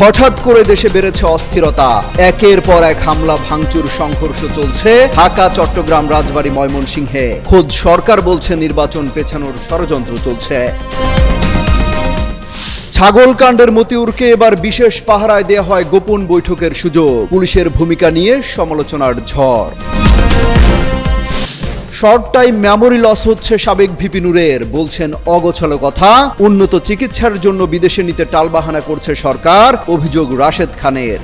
হঠাৎ করে দেশে বেড়েছে অস্থিরতা। একের পর এক হামলা, ভাঙচুর, সংঘর্ষ চলছে ঢাকা, চট্টগ্রাম, রাজবাড়ী, ময়মনসিংহে। খোদ সরকার বলছে নির্বাচন পেছানোর ষড়যন্ত্র চলছে। ছাগলকাণ্ডের মতিউরকে এবার বিশেষ পাহারায় দেওয়া হয় গোপন বৈঠকের সুযোগ। পুলিশের ভূমিকা নিয়ে সমালোচনার ঝড়। শর্ট টাইম মেমোরি লস হচ্ছে সাবেক ভিপি নুরের বলছেন অগোছালো কথা। উন্নত চিকিৎসার জন্য বিদেশে নিতে টালবাহানা করছে সরকার, অভিযোগ রাশেদ খানের।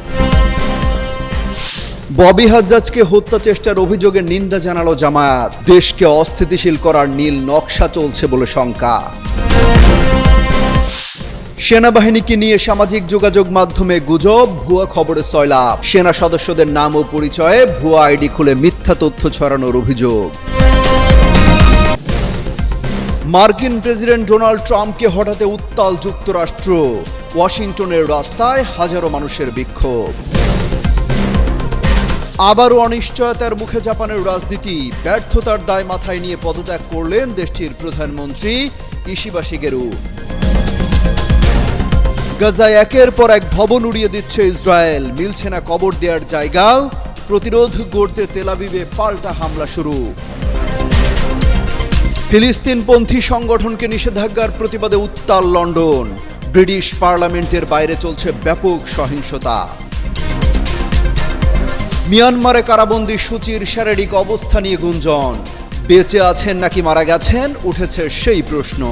ববি হাজ্জাজকে হত্যা চেষ্টার অভিযোগে নিন্দা জানালো জামায়াত। দেশকে অস্থিতিশীল করার নীল নকশা চলছে বলে শঙ্কা। সেনাবাহিনীকে নিয়ে সামাজিক যোগাযোগ মাধ্যমে গুজব, ভুয়া খবরে সয়লাভ সেনা সদস্যদের নাম ও পরিচয়ে ভুয়া আইডি খুলে মিথ্যা তথ্য ছড়ানোর অভিযোগ। মার্কিন প্রেসিডেন্ট ডোনাল্ড ট্রাম্পকে হঠাতে উত্তাল যুক্তরাষ্ট্র। ওয়াশিংটনের রাস্তায় হাজারো মানুষের বিক্ষোভ। আবারও অনিশ্চয়তার মুখে জাপানের রাজনীতি। ব্যর্থতার দায় মাথায় নিয়ে পদত্যাগ করলেন দেশটির প্রধানমন্ত্রী ইশিবা শিগেরু গাজায় একের পর এক ভবন উড়িয়ে দিচ্ছে ইসরায়েল। মিলছে না কবর দেওয়ার জায়গা। প্রতিরোধ গড়তে তেলাবিবে পাল্টা হামলা শুরু। ফিলিস্তিনপন্থী সংগঠনকে নিষেধাজ্ঞার প্রতিবাদে উত্তাল লন্ডন। ব্রিটিশ পার্লামেন্টের বাইরে চলছে ব্যাপক সহিংসতা। মিয়ানমারে কারাবন্দী সূচির শারীরিক অবস্থা নিয়ে গুঞ্জন। বেঁচে আছেন নাকি মারা গেছেন? উঠেছে সেই প্রশ্ন।